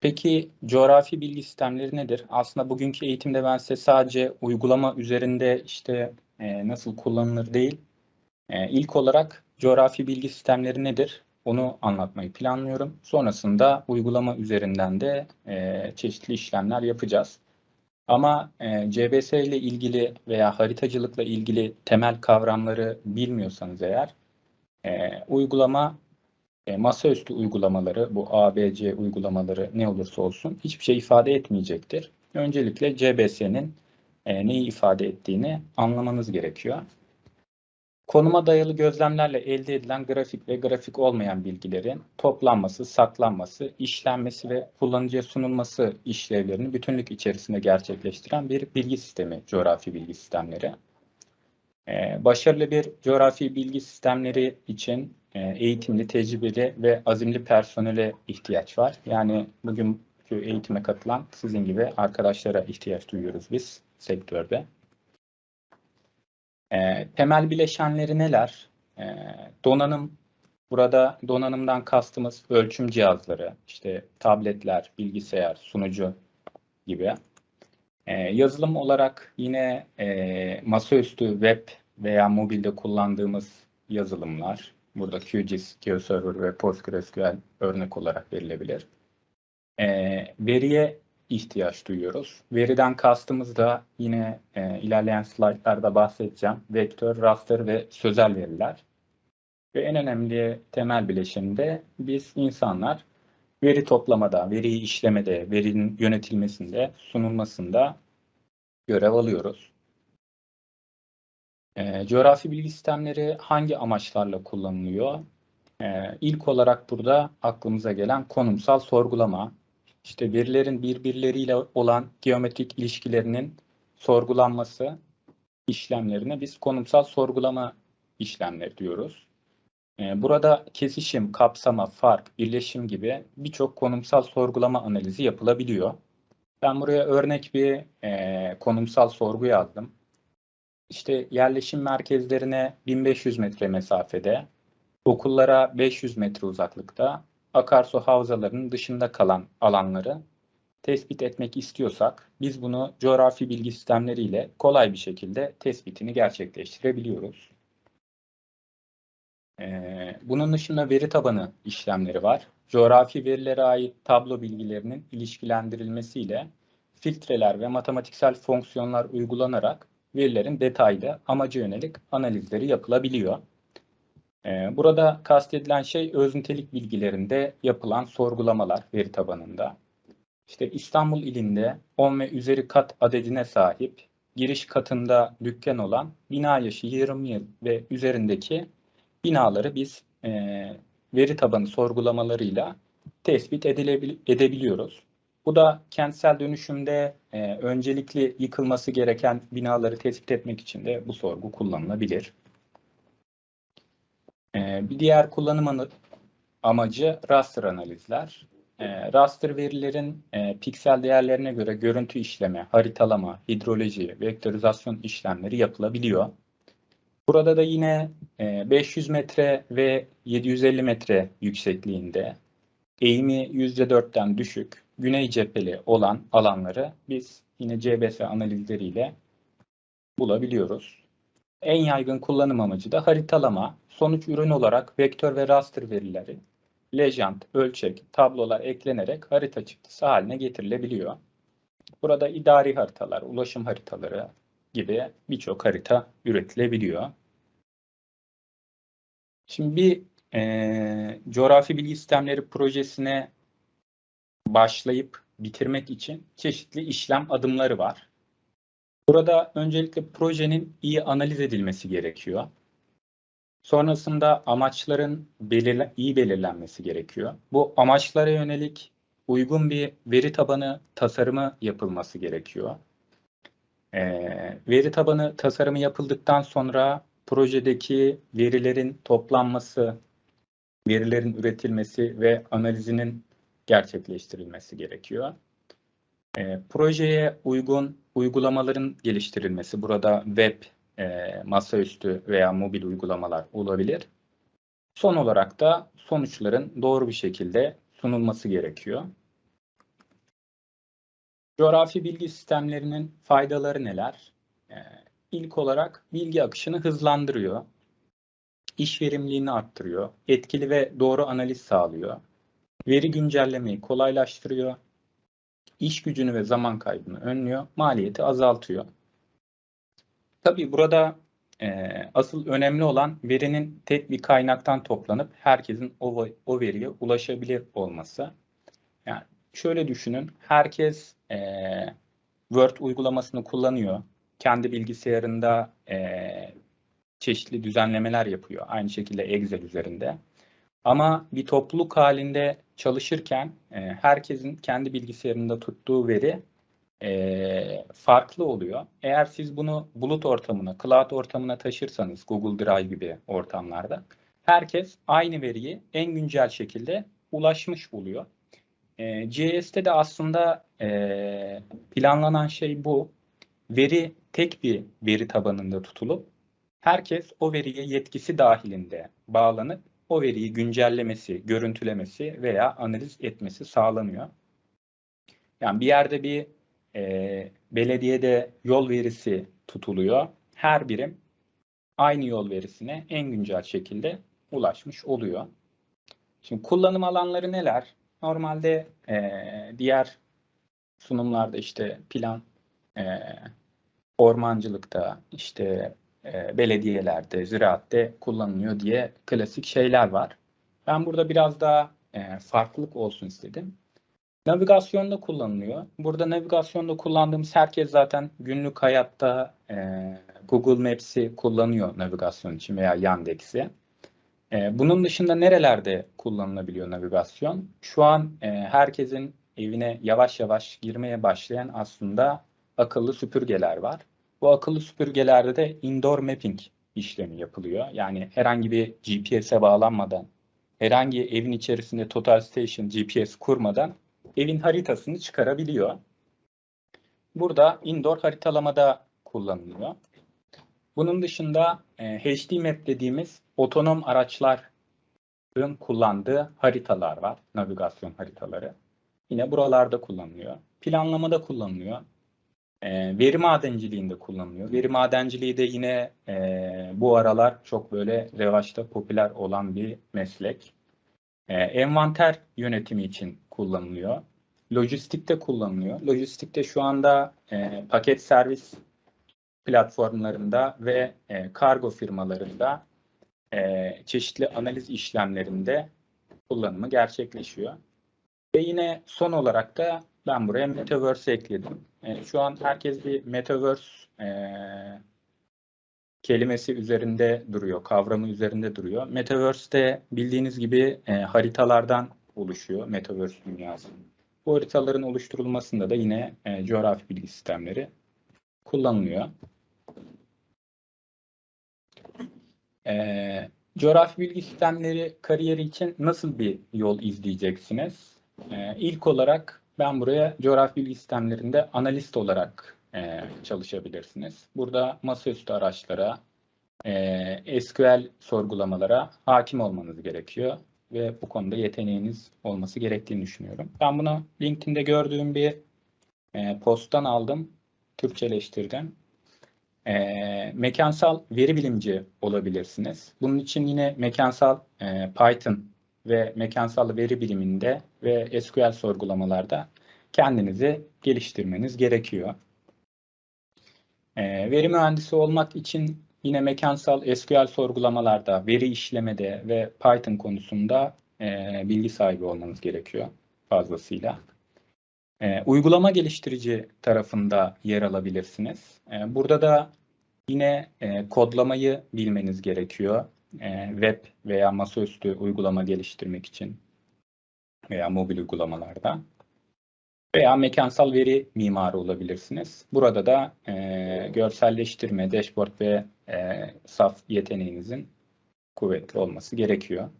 Peki coğrafi bilgi sistemleri nedir? Aslında bugünkü eğitimde ben size sadece uygulama üzerinde işte e, nasıl kullanılır değil, e, ilk olarak coğrafi bilgi sistemleri nedir? Onu anlatmayı planlıyorum. Sonrasında uygulama üzerinden de e, çeşitli işlemler yapacağız. Ama e, CBS ile ilgili veya haritacılıkla ilgili temel kavramları bilmiyorsanız eğer e, uygulama e, masaüstü uygulamaları, bu ABC uygulamaları ne olursa olsun hiçbir şey ifade etmeyecektir. Öncelikle CBS'nin e, neyi ifade ettiğini anlamanız gerekiyor. Konuma dayalı gözlemlerle elde edilen grafik ve grafik olmayan bilgilerin toplanması, saklanması, işlenmesi ve kullanıcıya sunulması işlevlerini bütünlük içerisinde gerçekleştiren bir bilgi sistemi, coğrafi bilgi sistemleri. Ee, başarılı bir coğrafi bilgi sistemleri için eğitimli, tecrübeli ve azimli personele ihtiyaç var. Yani bugünkü eğitime katılan sizin gibi arkadaşlara ihtiyaç duyuyoruz biz sektörde. E, temel bileşenleri neler? E, donanım, burada donanımdan kastımız ölçüm cihazları, işte tabletler, bilgisayar, sunucu gibi. E, yazılım olarak yine e, masaüstü web veya mobilde kullandığımız yazılımlar. Burada QGIS, GeoServer ve PostgreSQL örnek olarak verilebilir. E, veriye ihtiyaç duyuyoruz. Veriden kastımız da yine e, ilerleyen slaytlarda bahsedeceğim. Vektör, raster ve sözel veriler. Ve en önemli temel bileşeni biz insanlar veri toplamada, veriyi işlemede, verinin yönetilmesinde, sunulmasında görev alıyoruz. E, coğrafi bilgi sistemleri hangi amaçlarla kullanılıyor? E, ilk olarak burada aklımıza gelen konumsal sorgulama, işte verilerin birbirleriyle olan geometrik ilişkilerinin sorgulanması işlemlerine biz konumsal sorgulama işlemleri diyoruz. Ee, burada kesişim, kapsama, fark, birleşim gibi birçok konumsal sorgulama analizi yapılabiliyor. Ben buraya örnek bir e, konumsal sorgu yazdım. İşte yerleşim merkezlerine 1500 metre mesafede, okullara 500 metre uzaklıkta, akarsu havzalarının dışında kalan alanları tespit etmek istiyorsak biz bunu coğrafi bilgi sistemleriyle kolay bir şekilde tespitini gerçekleştirebiliyoruz. Ee, bunun dışında veri tabanı işlemleri var. Coğrafi verilere ait tablo bilgilerinin ilişkilendirilmesiyle filtreler ve matematiksel fonksiyonlar uygulanarak verilerin detaylı amaca yönelik analizleri yapılabiliyor. Ee, burada kastedilen şey öznitelik bilgilerinde yapılan sorgulamalar veri tabanında. İşte İstanbul ilinde 10 ve üzeri kat adedine sahip, giriş katında dükkan olan bina yaşı 20 yıl ve üzerindeki binaları biz e, veri tabanı sorgulamalarıyla tespit edebiliyoruz. Bu da kentsel dönüşümde e, öncelikli yıkılması gereken binaları tespit etmek için de bu sorgu kullanılabilir. Ee, bir diğer kullanım amacı raster analizler. Ee, raster verilerin e, piksel değerlerine göre görüntü işleme, haritalama, hidroloji, vektorizasyon işlemleri yapılabiliyor. Burada da yine 500 e, metre ve 750 metre yüksekliğinde eğimi %4'ten düşük, güney cepheli olan alanları biz yine CBS analizleriyle bulabiliyoruz. En yaygın kullanım amacı da haritalama, sonuç ürün olarak vektör ve raster verileri, lejant, ölçek, tablolar eklenerek harita çıktısı haline getirilebiliyor. Burada idari haritalar, ulaşım haritaları gibi birçok harita üretilebiliyor. Şimdi bir e, coğrafi bilgi sistemleri projesine başlayıp bitirmek için çeşitli işlem adımları var. Burada öncelikle projenin iyi analiz edilmesi gerekiyor. Sonrasında amaçların belirle, iyi belirlenmesi gerekiyor. Bu amaçlara yönelik uygun bir veri tabanı tasarımı yapılması gerekiyor. Ee, veri tabanı tasarımı yapıldıktan sonra projedeki verilerin toplanması, verilerin üretilmesi ve analizinin gerçekleştirilmesi gerekiyor. E, projeye uygun uygulamaların geliştirilmesi, burada web, e, masaüstü veya mobil uygulamalar olabilir. Son olarak da sonuçların doğru bir şekilde sunulması gerekiyor. Coğrafi bilgi sistemlerinin faydaları neler? Ee, ilk olarak bilgi akışını hızlandırıyor. İş verimliliğini arttırıyor. Etkili ve doğru analiz sağlıyor. Veri güncellemeyi kolaylaştırıyor. İş gücünü ve zaman kaybını önlüyor. Maliyeti azaltıyor. Tabii burada e, asıl önemli olan verinin tek bir kaynaktan toplanıp herkesin o, o veriye ulaşabilir olması. Yani şöyle düşünün, herkes e, Word uygulamasını kullanıyor. Kendi bilgisayarında e, çeşitli düzenlemeler yapıyor. Aynı şekilde Excel üzerinde. Ama bir topluluk halinde çalışırken e, herkesin kendi bilgisayarında tuttuğu veri e, farklı oluyor. Eğer siz bunu bulut ortamına, cloud ortamına taşırsanız Google Drive gibi ortamlarda herkes aynı veriyi en güncel şekilde ulaşmış oluyor. E, de aslında e, planlanan şey bu. Veri tek bir veri tabanında tutulup herkes o veriye yetkisi dahilinde bağlanıp o veriyi güncellemesi, görüntülemesi veya analiz etmesi sağlanıyor. Yani bir yerde bir e, belediyede yol verisi tutuluyor. Her birim aynı yol verisine en güncel şekilde ulaşmış oluyor. Şimdi kullanım alanları neler? Normalde e, diğer sunumlarda işte plan, e, ormancılıkta, işte e, belediyelerde, ziraatte kullanılıyor diye klasik şeyler var. Ben burada biraz daha e, farklılık olsun istedim. Navigasyonda kullanılıyor. Burada navigasyonda kullandığımız herkes zaten günlük hayatta e, Google Maps'i kullanıyor navigasyon için veya Yandex'i. Bunun dışında nerelerde kullanılabiliyor navigasyon? Şu an herkesin evine yavaş yavaş girmeye başlayan aslında akıllı süpürgeler var. Bu akıllı süpürgelerde de indoor mapping işlemi yapılıyor. Yani herhangi bir GPS'e bağlanmadan, herhangi evin içerisinde Total Station GPS kurmadan evin haritasını çıkarabiliyor. Burada indoor haritalamada kullanılıyor. Bunun dışında e, HD Map dediğimiz otonom araçların kullandığı haritalar var. Navigasyon haritaları. Yine buralarda kullanılıyor. Planlamada kullanılıyor. E, veri madenciliğinde kullanılıyor. Veri madenciliği de yine e, bu aralar çok böyle revaçta popüler olan bir meslek. E, envanter yönetimi için kullanılıyor. Lojistikte kullanılıyor. Lojistikte şu anda e, paket servis platformlarında ve e, kargo firmalarında e, çeşitli analiz işlemlerinde kullanımı gerçekleşiyor. Ve yine son olarak da ben buraya Metaverse ekledim. E, şu an herkes bir Metaverse e, kelimesi üzerinde duruyor, kavramı üzerinde duruyor. Metaverse'de bildiğiniz gibi e, haritalardan oluşuyor Metaverse dünyası. Bu haritaların oluşturulmasında da yine e, coğrafi bilgi sistemleri kullanılıyor. E, coğrafi bilgi sistemleri kariyeri için nasıl bir yol izleyeceksiniz? E, ilk olarak ben buraya coğrafi bilgi sistemlerinde analist olarak e, çalışabilirsiniz. Burada masaüstü araçlara, e, SQL sorgulamalara hakim olmanız gerekiyor ve bu konuda yeteneğiniz olması gerektiğini düşünüyorum. Ben bunu LinkedIn'de gördüğüm bir e, posttan aldım, Türkçeleştirdim. E, mekansal veri bilimci olabilirsiniz. Bunun için yine mekansal e, Python ve mekansal veri biliminde ve SQL sorgulamalarda kendinizi geliştirmeniz gerekiyor. E, veri mühendisi olmak için Yine mekansal SQL sorgulamalarda, veri işlemede ve Python konusunda e, bilgi sahibi olmanız gerekiyor fazlasıyla. E, uygulama geliştirici tarafında yer alabilirsiniz. E, burada da yine kodlamayı bilmeniz gerekiyor. E, web veya masaüstü uygulama geliştirmek için veya mobil uygulamalarda veya mekansal veri mimarı olabilirsiniz. Burada da e, görselleştirme, dashboard ve e, saf yeteneğinizin kuvvetli olması gerekiyor.